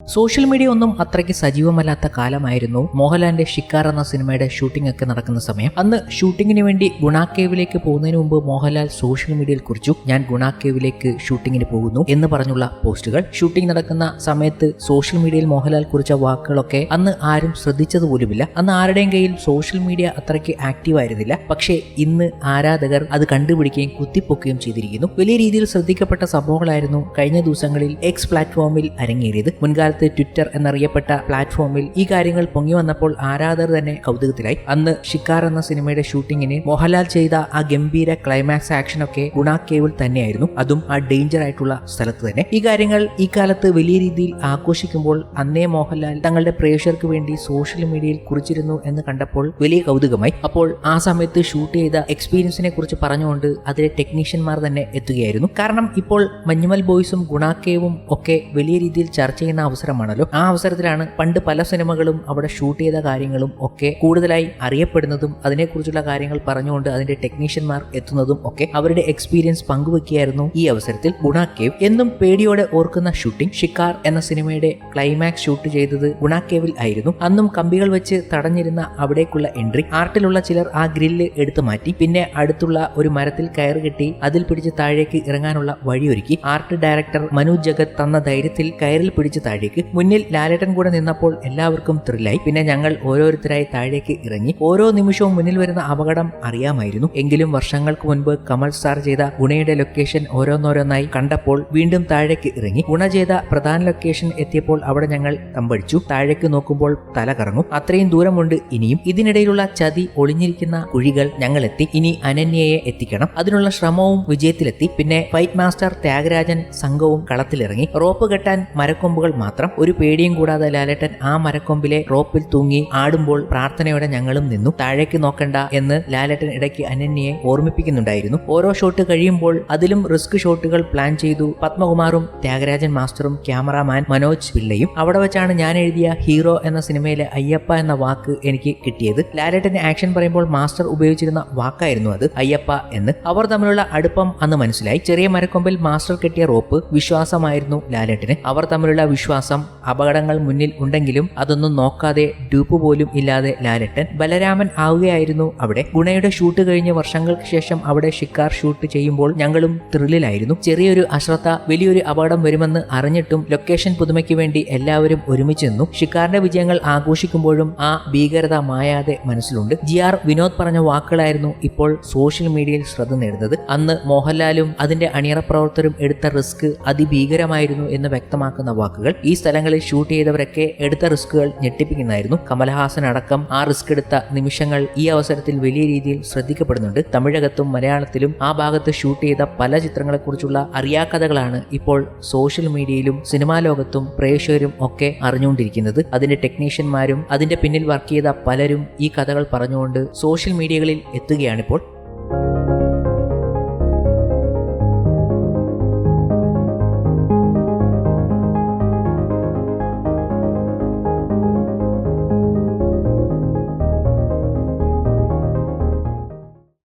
Social media ഒന്നും അത്രയ്ക്ക് സജീവമല്ലാത്ത കാലമായിരുന്നു. മോഹൻലാലിന്റെ ഷിക്കാർ എന്ന സിനിമയുടെ ഷൂട്ടിംഗ് ഒക്കെ നടക്കുന്ന സമയം. അന്ന് ഷൂട്ടിങ്ങിന് വേണ്ടി ഗുണാക്കേവിലേക്ക് പോകുന്നതിന് മുമ്പ് മോഹൻലാൽ സോഷ്യൽ മീഡിയയിൽ കുറിച്ചു ഞാൻ ഗുണാക്കേവിലേക്ക് ഷൂട്ടിങ്ങിന് പോകുന്നു എന്ന് പറഞ്ഞുള്ള പോസ്റ്റുകൾ. ഷൂട്ടിംഗ് നടക്കുന്ന സമയത്ത് സോഷ്യൽ മീഡിയയിൽ മോഹൻലാൽ കുറിച്ച വാക്കുകളൊക്കെ അന്ന് ആരും ശ്രദ്ധിച്ചത് പോലുമില്ല അന്ന് ആരുടെയും കയ്യിൽ സോഷ്യൽ മീഡിയ അത്രയ്ക്ക് ആക്റ്റീവ് ആയിരുന്നില്ല. പക്ഷേ ഇന്ന് ആരാധകർ അത് കണ്ടുപിടിക്കുകയും കുത്തിപ്പൊക്കുകയും ചെയ്തിരിക്കുന്നു. വലിയ രീതിയിൽ ശ്രദ്ധിക്കപ്പെട്ട സംഭവങ്ങളായിരുന്നു കഴിഞ്ഞ ദിവസങ്ങളിൽ എക്സ് പ്ലാറ്റ്ഫോമിൽ അരങ്ങേറിയത്. മുൻകാലത്ത് ട്വിറ്റർ എന്നറിയപ്പെട്ട പ്ലാറ്റ്ഫോമിൽ ഈ കാര്യങ്ങൾ പൊങ്ങി വന്നപ്പോൾ ആരാധർ തന്നെ കൗതുകത്തിലായി. അന്ന് ഷിക്കാർ എന്ന സിനിമയുടെ ഷൂട്ടിങ്ങിന് മോഹൻലാൽ ചെയ്ത ആ ഗംഭീര ക്ലൈമാക്സ് ആക്ഷൻ ഒക്കെ കേവിൾ തന്നെയായിരുന്നു. അതും ആ ഡേഞ്ചർ ആയിട്ടുള്ള സ്ഥലത്ത് തന്നെ. ഈ കാര്യങ്ങൾ ഈ കാലത്ത് വലിയ രീതിയിൽ ആഘോഷിക്കുമ്പോൾ അന്നേ മോഹൻലാൽ തങ്ങളുടെ പ്രേക്ഷകർക്ക് വേണ്ടി സോഷ്യൽ മീഡിയയിൽ കുറിച്ചിരുന്നു എന്ന് കണ്ടപ്പോൾ വലിയ കൗതുകമായി. അപ്പോൾ ആ സമയത്ത് ഷൂട്ട് ചെയ്ത എക്സ്പീരിയൻസിനെ കുറിച്ച് പറഞ്ഞുകൊണ്ട് അതിലെ ടെക്നീഷ്യന്മാർ തന്നെ എത്തുകയായിരുന്നു. കാരണം ഇപ്പോൾ മഞ്ഞുമൽ ബോയ്സും ഗുണാക്കേവും ഒക്കെ വലിയ രീതിയിൽ ചർച്ച ചെയ്യുന്ന അവസരമാണല്ലോ. ആ അവസരത്തിലാണ് പണ്ട് പല സിനിമകളും അവിടെ ഷൂട്ട് ചെയ്ത കാര്യങ്ങളും ഒക്കെ കൂടുതലായി അറിയപ്പെടുന്നതും അതിനെക്കുറിച്ചുള്ള കാര്യങ്ങൾ പറഞ്ഞുകൊണ്ട് അതിന്റെ ടെക്നീഷ്യന്മാർ എത്തുന്നതും ഒക്കെ അവരുടെ എക്സ്പീരിയൻസ് പങ്കുവെക്കുകയായിരുന്നു ഈ അവസരത്തിൽ. ഗുണാക്കേവ് എന്നും പേടിയോടെ ഓർക്കുന്ന ഷൂട്ടിംഗ് ഷിക്കാർ എന്ന സിനിമയുടെ ക്ലൈമാക്സ് ഷൂട്ട് ചെയ്തത് ഗുണാക്കേവിൽ ആയിരുന്നു. അന്നും കമ്പികൾ വെച്ച് തടഞ്ഞിരുന്ന അവിടേക്കുള്ള എൻട്രി ആർട്ടിലുള്ള ചിലർ ആ ഗ്രില്ല് എടുത്തു മാറ്റി പിന്നെ അടുത്തുള്ള ഒരു മരത്തിൽ കയറ് കെട്ടി അതിൽ പിടിച്ച് താഴേക്ക് ഇറങ്ങാനുള്ള വഴിയൊരുക്കി ആർട്ട് ഡയറക്ടർ മനു ജഗത് തന്ന ധൈര്യത്തിൽ കയറിൽ പിടിച്ച് താഴേക്ക് മുന്നിൽ ലാലേട്ടൻ കൂടെ നിന്നപ്പോൾ എല്ലാവർക്കും ത്രില്ലായി പിന്നെ ഞങ്ങൾ ഓരോരുത്തരായി താഴേക്ക് ഇറങ്ങി. ഓരോ നിമിഷവും മുന്നിൽ വരുന്ന അപകടം അറിയാമായിരുന്നു. എങ്കിലും വർഷങ്ങൾക്ക് മുൻപ് കമൽ സാർ ചെയ്ത ഗുണയുടെ ലൊക്കേഷൻ ഓരോന്നോരോന്നായി കണ്ടപ്പോൾ വീണ്ടും താഴേക്ക് ഇറങ്ങി. ഗുണ ചെയ്ത പ്രധാന ലൊക്കേഷൻ എത്തിയപ്പോൾ അവിടെ ഞങ്ങൾ തമ്പടിച്ചു. താഴേക്ക് നോക്കുമ്പോൾ തല കറങ്ങും. അത്രയും ദൂരമുണ്ട് ഇനിയും. ഇതിനിടയിലുള്ള ചതി ഒളിഞ്ഞിരിക്കുന്ന കുഴികൾ ഞങ്ങൾ എത്തി ഇനി അനന്യയെ എത്തിക്കണം. അതിനുള്ള ശ്രമവും വിജയത്തിലെത്തി. പിന്നെ ഫൈറ്റ് മാസ്റ്റർ ത്യാഗരാജൻ സംഘവും കളത്തിലിറങ്ങി. റോപ്പ് കെട്ടാൻ മരക്കൊമ്പുകൾ മാത്രം ഒരു പേടിയും കൂടാതെ ലാലേട്ടൻ ആ മരക്കൊമ്പിലെ റോപ്പിൽ തൂങ്ങി ആടുമ്പോൾ പ്രാർത്ഥനയോടെ ഞങ്ങളും നിന്നു. താഴേക്ക് നോക്കണ്ട എന്ന് ലാലേട്ടൻ ഇടയ്ക്ക് അനന്യയെ ഓർമ്മിപ്പിക്കുന്നുണ്ടായിരുന്നു. ഓരോ ഷോട്ട് കഴിയുമ്പോൾ അതിലും റിസ്ക് ഷോട്ടുകൾ പ്ലാൻ ചെയ്തു. പത്മകുമാറും ത്യാഗരാജൻ മാസ്റ്ററും ക്യാമറാമാൻ മനോജ് പിള്ളയും. അവിടെ വെച്ചാണ് ഞാൻ എഴുതിയ ഹീറോ എന്ന സിനിമയിലെ അയ്യപ്പ എന്ന വാക്ക് എനിക്ക് കിട്ടിയത്. ലാലേട്ടന്റെ ആക്ഷൻ പറയുമ്പോൾ മാസ്റ്റർ ഉപയോഗിച്ചിരുന്ന വാക്കായിരുന്നു അത് അയ്യപ്പ എന്ന്. അവർ തമ്മിലുള്ള അടുപ്പം അന്ന് മനസ്സിലായി. ചെറിയ മരക്കൊമ്പിൽ മാസ്റ്റർ കെട്ടിയ റോപ്പ് വിശ്വാസമായിരുന്നു ലാലേട്ടന്. അവർ തമ്മിലുള്ള വിശ്വാസം അപകടങ്ങൾ മുന്നിൽ ഉണ്ടെങ്കിലും അതൊന്നും നോക്കാതെ ഡ്യൂപ്പ് പോലും ഇല്ലാതെ ലാലട്ടൻ ബലരാമൻ ആവുകയായിരുന്നു അവിടെ. ഗുണയുടെ ഷൂട്ട് കഴിഞ്ഞ വർഷങ്ങൾക്ക് ശേഷം അവിടെ ഷിക്കാർ ഷൂട്ട് ചെയ്യുമ്പോൾ ഞങ്ങളും ത്രില്ലിലായിരുന്നു. ചെറിയൊരു അശ്രദ്ധ വലിയൊരു അപകടം വരുമെന്ന് അറിഞ്ഞിട്ടും ലൊക്കേഷൻ പുതുമയ്ക്ക് വേണ്ടി എല്ലാവരും ഒരുമിച്ച് നിന്നു. ഷിക്കാറിന്റെ വിജയങ്ങൾ ആഘോഷിക്കുമ്പോഴും ആ ഭീകരത മായാതെ മനസ്സിലുണ്ട്. ജി ആർ വിനോദ് പറഞ്ഞ വാക്കുകളായിരുന്നു ഇപ്പോൾ സോഷ്യൽ മീഡിയയിൽ ശ്രദ്ധ നേടുന്നത്. അന്ന് മോഹൻലാലും അതിന്റെ അണിയറ പ്രവർത്തകരും എടുത്ത റിസ്ക് അതിഭീകരമായിരുന്നു എന്ന് വ്യക്തമാക്കുന്ന വാക്കുകൾ ഈ സ്ഥലങ്ങളിൽ ഷൂട്ട് ചെയ്തവരൊക്കെ എടുത്ത റിസ്കുകൾ ഞെട്ടിപ്പിക്കുന്നതായിരുന്നു. കമലഹാസൻ അടക്കം ആ റിസ്ക് എടുത്ത നിമിഷങ്ങൾ ഈ അവസരത്തിൽ വലിയ രീതിയിൽ ശ്രദ്ധിക്കപ്പെടുന്നുണ്ട്. തമിഴകത്തും മലയാളത്തിലും ആ ഭാഗത്ത് ഷൂട്ട് ചെയ്ത പല ചിത്രങ്ങളെക്കുറിച്ചുള്ള അറിയാക്കഥകളാണ് ഇപ്പോൾ സോഷ്യൽ മീഡിയയിലും സിനിമാ ലോകത്തും പ്രേക്ഷകരും ഒക്കെ അറിഞ്ഞുകൊണ്ടിരിക്കുന്നത്. അതിന്റെ ടെക്നീഷ്യന്മാരും അതിന്റെ പിന്നിൽ വർക്ക് ചെയ്ത പലരും ഈ കഥകൾ പറഞ്ഞുകൊണ്ട് സോഷ്യൽ മീഡിയകളിൽ എത്തുകയാണിപ്പോൾ.